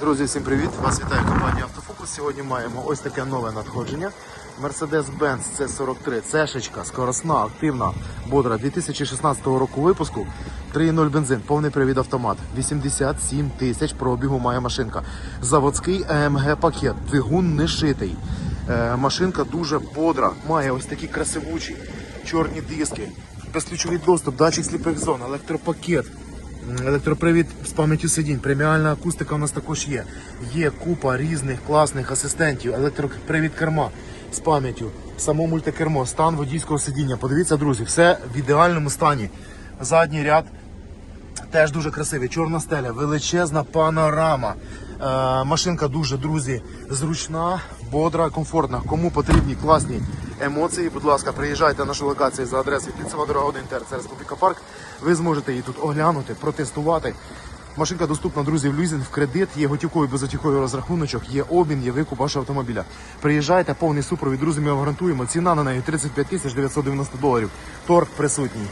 Друзі, всім привіт! Вас вітає компанія Автофокус. Сьогодні маємо ось таке нове надходження. Mercedes-Benz C43, цешечка, скоросна, активна, бодра 2016 року випуску. 3.0 бензин, повний привід автомат. 87 тисяч пробігу має машинка. Заводський AMG пакет, двигун не шитий. Е, машинка дуже бодра, має ось такі красивучі чорні диски, безключовий доступ, датчик сліпих зон, електропакет. Електропривід з пам'яттю сидінь, преміальна акустика у нас також є. Є купа різних класних асистентів, електропривід керма з пам'яттю, само мультикермо, стан водійського сидіння. Подивіться, друзі, все в ідеальному стані. Задній ряд теж дуже красивий. Чорна стеля, величезна панорама. Е, машинка дуже, друзі, зручна, бодра, комфортна. Кому потрібні класні емоції, будь ласка, приїжджайте на нашу локацію за адресою Кільцева дорога 1 ТРЦ Республіка Парк. Ви зможете її тут оглянути, протестувати. Машинка доступна, друзі, в лізинг, в кредит, є готівковий безготівковий розрахуночок, є обмін, є викуп вашого автомобіля. Приїжджайте, повний супровід, друзі, ми вам гарантуємо. Ціна на неї 35 тисяч 990 доларів. Торг присутній.